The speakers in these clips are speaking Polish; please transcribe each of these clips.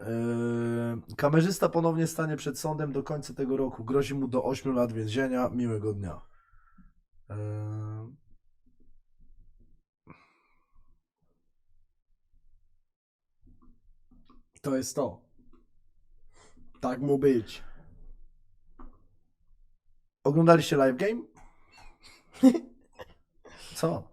Yy, kamerzysta ponownie stanie przed sądem do końca tego roku. Grozi mu do 8 lat więzienia. Miłego dnia. Yy, To jest to. Tak mu być. oglądaliście live game? Co?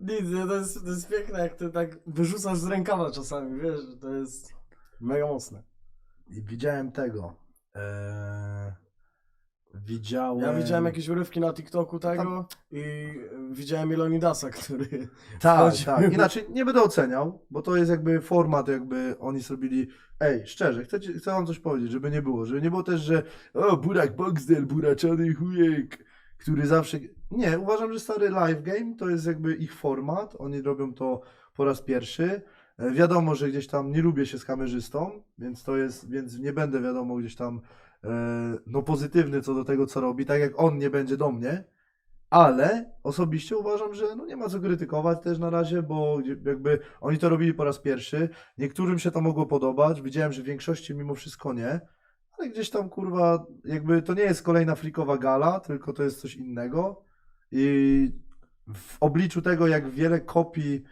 Nic, to jest, to jest piękne, jak ty tak wyrzucasz z rękawa czasami, wiesz, to jest mega mocne. I widziałem tego. Yy, widziałem. Ja widziałem jakieś urywki na TikToku tego i widziałem Ilonidasa, który... Tak, wchodzi- tak. Inaczej nie będę oceniał, bo to jest jakby format, jakby oni zrobili. Ej, szczerze, chcę, ci- chcę wam coś powiedzieć, żeby nie było. Żeby nie było też, że o, Burak Boxdel, buraczony chujek, który zawsze. Nie, uważam, że stary live game to jest jakby ich format. Oni robią to po raz pierwszy. E, Wiadomo, że gdzieś tam nie lubię się z kamerzystą, więc to jest, więc nie będę wiadomo gdzieś tam e, no pozytywny co do tego, co robi, tak jak on nie będzie do mnie. Ale osobiście uważam, że no nie ma co krytykować też na razie, bo jakby oni to robili po raz pierwszy. Niektórym się to mogło podobać. Widziałem, że w większości mimo wszystko nie. Ale gdzieś tam kurwa, jakby to nie jest kolejna frikowa gala, tylko to jest coś innego. I w obliczu tego, jak wiele kopii,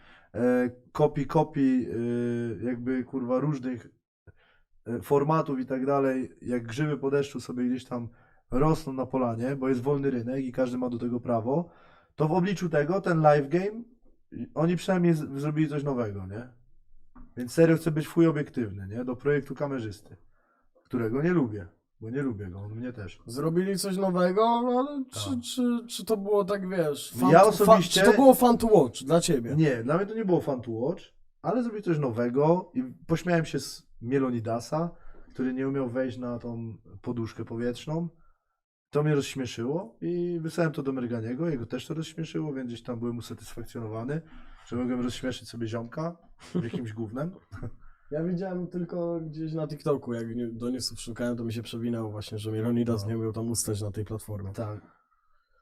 kopii, kopii, e, jakby kurwa różnych e, formatów i tak dalej, jak grzyby po deszczu sobie gdzieś tam rosną na polanie, bo jest wolny rynek i każdy ma do tego prawo, to w obliczu tego ten live game, oni przynajmniej zrobili coś nowego, nie? Więc serio chcę być fuj obiektywny, nie? Do projektu kamerzysty, którego nie lubię, bo nie lubię go, on mnie też. Zrobili coś nowego, no ale czy, Tak. czy, czy to było tak, wiesz... Ja to- osobiście- czy to było fun to watch dla ciebie? Nie, dla mnie to nie było fun to watch, ale zrobili coś nowego i pośmiałem się z Mielonidasa, który nie umiał wejść na tą poduszkę powietrzną. To mnie rozśmieszyło i wysłałem to do Merganiego, jego też to rozśmieszyło, więc gdzieś tam byłem usatysfakcjonowany, że mogłem rozśmieszyć sobie ziomka jakimś gównem. Ja widziałem tylko gdzieś na TikToku, jak nie- do newsów szukałem, to mi się przewinęło właśnie, że Ilonidas No. nie umiał tam ustać na tej platformie. Tak.